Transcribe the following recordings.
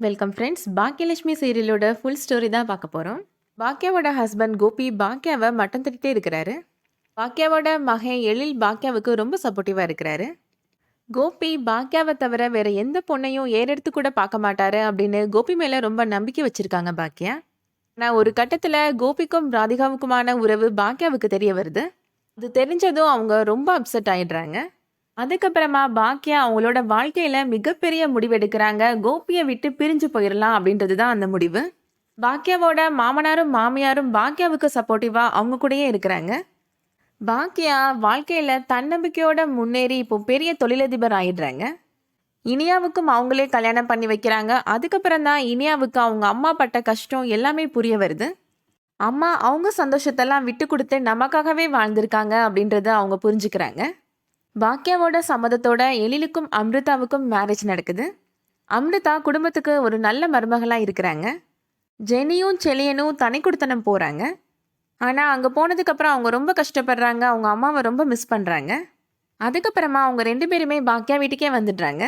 Welcome friends Baakiyalakshmi சீரியலோட full story தான் பார்க்க போகிறோம் பாக்கியாவோட ஹஸ்பண்ட் கோபி பாக்கியாவை மட்டம் தட்டிட்டே இருக்கிறாரு. பாக்கியாவோட மகன் எழில் பாக்கியாவுக்கு ரொம்ப சப்போர்ட்டிவாக இருக்கிறாரு. கோபி பாக்கியாவை தவிர வேற எந்த பொண்ணையும் ஏறெடுத்து கூட பார்க்க மாட்டாரு அப்படின்னு கோபி மேலே ரொம்ப நம்பிக்கை வச்சுருக்காங்க பாக்கியா. ஆனால் ஒரு கட்டத்தில் கோபிக்கும் ராதிகாவுக்குமான உறவு பாக்கியாவுக்கு தெரிய வருது. அது தெரிஞ்சதும் அவங்க ரொம்ப அப்செட் ஆயிடுறாங்க. அதுக்கப்புறமா பாக்கியா அவங்களோட வாழ்க்கையில மிகப்பெரிய முடிவு எடுக்கிறாங்க கோபியை விட்டு பிரிஞ்சு போயிடலாம் அப்படின்றது தான் அந்த முடிவு. பாக்கியாவோட மாமனாரும் மாமியாரும் பாக்கியாவுக்கு சப்போர்ட்டிவா அவங்க கூடயே இருக்கிறாங்க. பாக்கியா வாழ்க்கையில தன்னம்பிக்கையோட முன்னேறி இப்போ பெரிய தொழிலதிபர் ஆயிடுறாங்க. இனியாவுக்கும் அவங்களே கல்யாணம் பண்ணி வைக்கிறாங்க. அதுக்கப்புறம் தான் இனியாவுக்கு அவங்க அம்மா பட்ட கஷ்டம் எல்லாமே புரிய வருது. அம்மா அவங்க சந்தோஷத்தெல்லாம் விட்டு கொடுத்து நமக்காகவே வாழ்ந்திருக்காங்க அப்படின்றத அவங்க புரிஞ்சுக்கிறாங்க. பாக்கியாவோட சம்மதத்தோட எழிலுக்கும் அம்ரிதாவுக்கும் மேரேஜ் நடக்குது. அம்ரிதா குடும்பத்துக்கு ஒரு நல்ல மருமகளாக இருக்கிறாங்க. ஜெனியும் செலியனும் தனி கொடுத்தனம் போகிறாங்க ஆனால் அங்கே போனதுக்கப்புறம் அவங்க ரொம்ப கஷ்டப்படுறாங்க. அவங்க அம்மாவை ரொம்ப மிஸ் பண்ணுறாங்க அதுக்கப்புறமா அவங்க ரெண்டு பேருமே பாக்கியா வீட்டுக்கே வந்துடுறாங்க.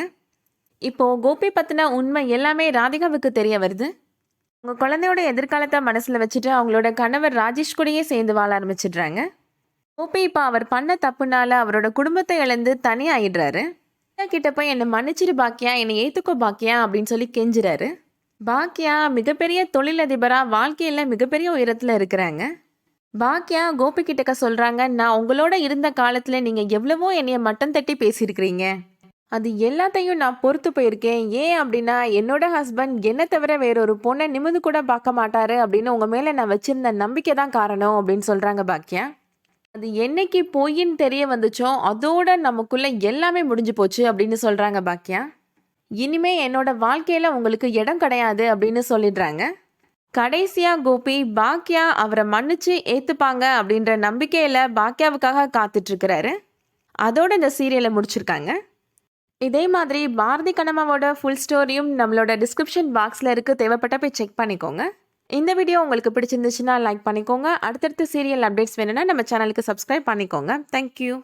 இப்போது கோபி பற்றின உண்மை எல்லாமே ராதிகாவுக்கு தெரிய வருது. அவங்க குழந்தையோட எதிர்காலத்தை மனசில் வச்சுட்டு அவங்களோட கணவர் ராஜேஷ் கூடயே சேர்ந்து வாழ ஆரம்பிச்சிடுறாங்க. கோபி இப்போ அவர் பண்ண தப்புனால அவரோட குடும்பத்தை இழந்து தனியாயிடுறாரு. கிட்ட போய் என்னை மன்னிச்சிரு பாக்கியா என்னை ஏத்துக்கோ பாக்கியா அப்படின்னு சொல்லி கெஞ்சுறாரு. பாக்கியா மிகப்பெரிய தொழிலதிபராக வாழ்க்கையில் மிகப்பெரிய உயரத்தில் இருக்கிறாங்க. பாக்கியா கோபி கிட்டக்க சொல்கிறாங்க நான் உங்களோட இருந்த காலத்தில் நீங்கள் எவ்வளவோ என்னைய மட்டம் தட்டி பேசியிருக்கிறீங்க. அது எல்லாத்தையும் நான் பொறுத்து போயிருக்கேன். ஏன் அப்படின்னா என்னோட ஹஸ்பண்ட் என்னை தவிர வேறொரு பொண்ணை நிமிந்து கூட பார்க்க மாட்டாரு அப்படின்னு உங்கள் மேலே நான் வச்சுருந்த நம்பிக்கை தான் காரணம் அப்படின்னு சொல்கிறாங்க பாக்கியா. அது என்னைக்கு பொய்ன்னு தெரிய வந்துச்சோ அதோட நமக்குள்ள எல்லாமே முடிஞ்சு போச்சு அப்படின்னு சொல்றாங்க பாக்கியா. இனிமே என்னோட வாழ்க்கையில உங்களுக்கு இடம் கிடையாது அப்படின்னு சொல்லிடுறாங்க. கடைசியா கோபி பாக்கியா அவரை மன்னிச்சு ஏத்துப்பாங்க அப்படின்ற நம்பிக்கையில பாக்கியாவுக்காக காத்துட்டு இருக்கிறாரு அதோட இந்த சீரியலை முடிச்சிருக்காங்க. இதே மாதிரி பாரதி கண்ணம்மாவோட ஃபுல் ஸ்டோரியும் நம்மளோட டிஸ்கிரிப்ஷன் பாக்ஸில் இருக்குது தேவைப்பட்ட போய் செக் பண்ணிக்கோங்க. இந்த வீடியோ உங்களுக்கு பிடிச்சிருந்துச்சுன்னா லைக் பண்ணிக்கோங்க. அடுத்தடுத்த சீரியல் அப்டேட்ஸ் வேணும்னா நம்ம சேனலுக்கு சப்ஸ்கிரைப் பண்ணிக்கோங்க. தேங்க்யூ